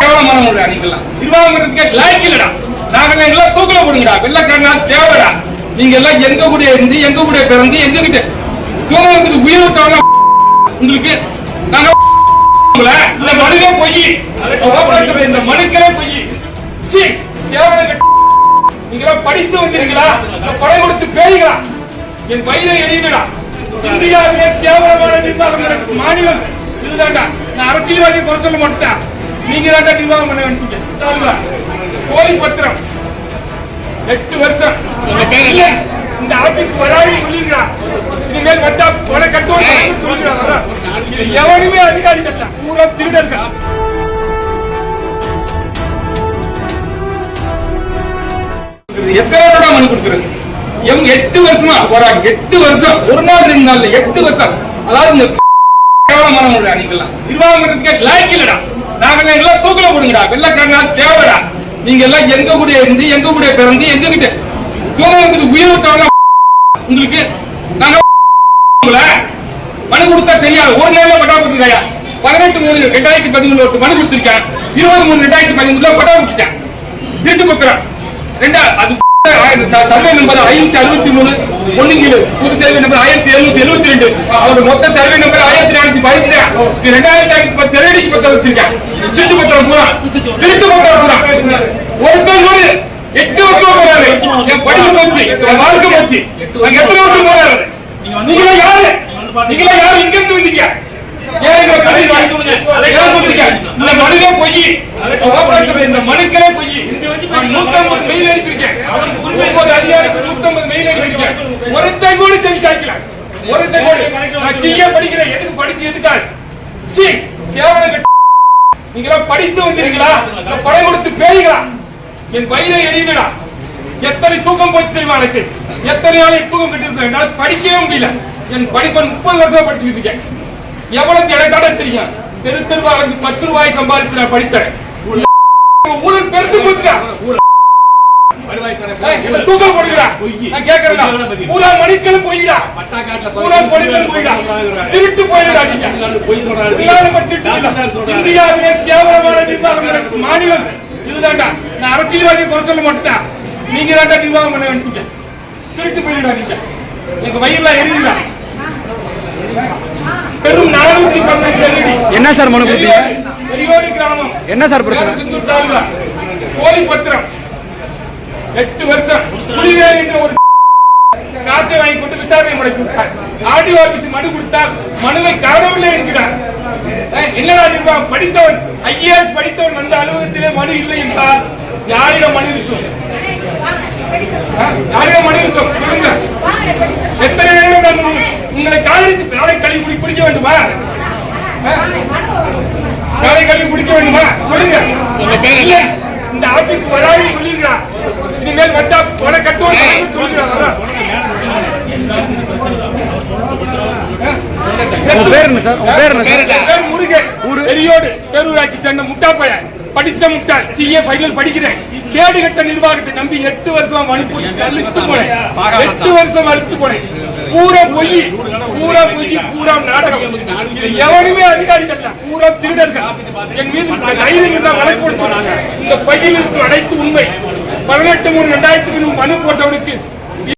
கேவலமான முடியா நீங்கெல்லாம் நிர்வாகத்துக்கே லாய்க்கு இல்லடா நாங்க எல்லாம் போடுங்கடா. வெள்ளக்காரங்க தேவைடா. நீங்க எல்லாம் எங்க கூட இருந்து எங்க கூட பிறந்து எங்க கிட்ட உயிர் விட்டவங்க உங்களுக்கு நாங்க இந்த மனுவே பொய். இந்த மனுக்களே பொய். சீ கேவலம் படித்து வந்தீர்களா? கொடுத்து பேய்களா? என் வயிறை எரியுதுடா. இந்தியாவிலே கேவலமான நிர்வாகம் மாநிலம் இதுதான்டா. நான் அரசியல்வாதி குறை சொல்ல மாட்டேன் நீங்க தான்டா நிர்வாகம் பண்ண வேண்டிய போலி பத்திரம். எட்டு வருஷம். இந்த ஆபீஸ்க்கு வராது சொல்லிருக்கா. இனிமேல் வந்தா பண கட்டுவோம் சொல்லிருக்கா. இது எவனுமே அதிகாரி கட்டல பூரா திருடர்கள். எத்தனை மனு கொடுக்கிறது? எம் எட்டு வருஷமா? போராடி எட்டு வருஷம். ஒரு நாள் ரெண்டு நாள்ல எட்டு வருஷம். அதாவது இந்த கேவலமானவங்கடா நீங்கெல்லாம் நிர்வாகத்துக்கே லாய்க்கு இல்லடா. நாங்க எல்லாம் தூக்கில போடுங்கடா. வெள்ளக்காரங்க தேவைடா. நீங்க எல்லாம் எங்க கூட இருந்து எங்க கூட பிறந்து எங்க கிட்ட தூங்குறதுக்கு உயிர் விட்டவங்க உங்களுக்கு நாங்க மனு கொடுத்தா தெரியாது. ஒரு நேரம் பட்டா கொடுத்துருக்காயா? பதினெட்டு மூணு ரெண்டாயிரத்தி பதிமூணுல ஒரு மனு கொடுத்திருக்கேன் இருபது மூணு ரெண்டாயிரத்தி பதிமூணுல பட்டா கொடுத்துட்டேன் திருட்டு பத்திரம் ரெண்டா அது சர்வே நம்பர் ஐநூத்தி அறுபத்தி மூணு ஒண்ணு கீழு புது சர்வே நம்பர் ஆயிரத்தி எழுநூத்தி எழுபத்தி ரெண்டு. அவரோட மொத்த சர்வே நம்பர் ஆயிரத்தி ரெண்டாயிரத்தி ஐநூத்தி பத்து செரடிக்கு பத்திரம் வச்சிருக்கேன். திருட்டு பத்திரம் பூரா திருட்டு பத்திரம் பூரா ஒருத்தர் ஒரு எட்டு வருஷம் போறாரு என் படிப்பு போச்சு என் வாழ்க்கை போச்சு. நாங்க எத்தனை வருஷம் போறாரு நீங்களே யாரு? நீங்களே யாரு? இங்க இருந்து வந்தீங்க ஏன் வாங்கி இந்த மனுவே பொய். இந்த மனுக்களே பொய். நான் 150 மெயில் அனுப்பியிருக்கேன். ஒவ்வொரு அதிகாரிக்கும் 150 மெயில் அனுப்பியிருக்கேன். ஒருத்தன் கூட செவி சாய்க்கல ஒருத்தன் கூட. நான் படிக்கிறேன். எதுக்கு படிச்சு எதுக்காக? சி கேவலம் கெட்ட படித்து வந்தீர்களா? பணம் கொடுத்து பேய்களா? என் வயிறை எரியுதுடா. எத்தனை தூக்கம் போச்சு தெரியுமா எனக்கு? எத்தனை நாள் தூக்கம் கட்டிருக்கேன் என்னால படிக்கவே முடியல. என் படிப்பை முப்பது வருஷமா படிச்சுட்டு இருக்கேன். எவ்வளவு எனக்கான தெரியும்? தெரு தெருவா அலைஞ்சு பத்து ரூபாய் சம்பாதித்து நான் படித்தேன். ஊழல் பெருத்து போச்சுடா. ஊழல் என்ன தூக்கம் போடுங்கடா நான் கேக்குறேன்டா. பூரா போயிடா. போயிடா. திருட்டு போயிடா. இந்தியாவிலே கேவலமான நிர்வாகம் நடக்கும் மாநிலம். இதுதான்டா. நான் அரசியல்வாதியை குறை சொல்ல மாட்டேன் நீங்க தான்டா நிர்வாகம் பண்ண வேண்டிய திருட்டு போயிடா நீங்க. எங்க வயிறுல எரியுதா பெரும் நானூத்தி பதினஞ்சு என்ன சார் மனு கொடுத்தீங்க? பெரியோடி கிராமம். என்ன சார் பிரச்சனை? போலி பத்திரம் எட்டு வருஷம் புலிவேல் என்ற ஒரு காசை வாங்கி கொண்டு விசாரணை முறைக்கு விட்டார் ஆடியோ ஆபீஸ் மனு கொடுத்தால் மனுவை காணவில்லை என்கிறார். என்னடா நிர்வாகம்? படித்தவன் ஐஏஎஸ் படித்தவன் வந்த அலுவலகத்திலே மனு இல்லை என்றால் யாரிடம் மனு இருக்கும்? யாரிடம் மனு இருக்கும்? சொல்லுங்க. எத்தனை நேரம் நான் உங்க- உங்களை காலடித்து காலை கழுவி குடி குடிக்க வேண்டுமா? ஆ? காலை கழுவி குடிக்க வேண்டுமா? சொல்லுங்க. இந்த ஆபீஸ்க்கு வராது இனிமேல் வந்தா பண கட்டுவோம் சொல்லிருக்கா உங்க பேர் என்ன சார்? உங்க பேர் என்ன சார்? என் பேர் முருகன். பெரியோடு பேரூராட்சி சேர்ந்த முட்டா பையன். படிச்ச முட்டாள். சிஏ ஃபைனல் படிக்கிறேன். கேடு கட்ட நிர்வாகத்தை நம்பி எட்டு வருஷம் அழுத்து போனேன். எட்டு வருஷம் அழுத்து போனேன். பூரா பொய் பூரா பொய் பூரா நாடகம். இது எவனுமே அதிகாரிகள் பூரா திருடர்கள். என் மீது தைரியம் இருந்தா வழக்கு சொன்னாங்க இந்த பையில் இருக்கும் அனைத்து உண்மை. பதினெட்டு மூணு ரெண்டாயிரத்துக்கு மனு போட்டவனுக்கு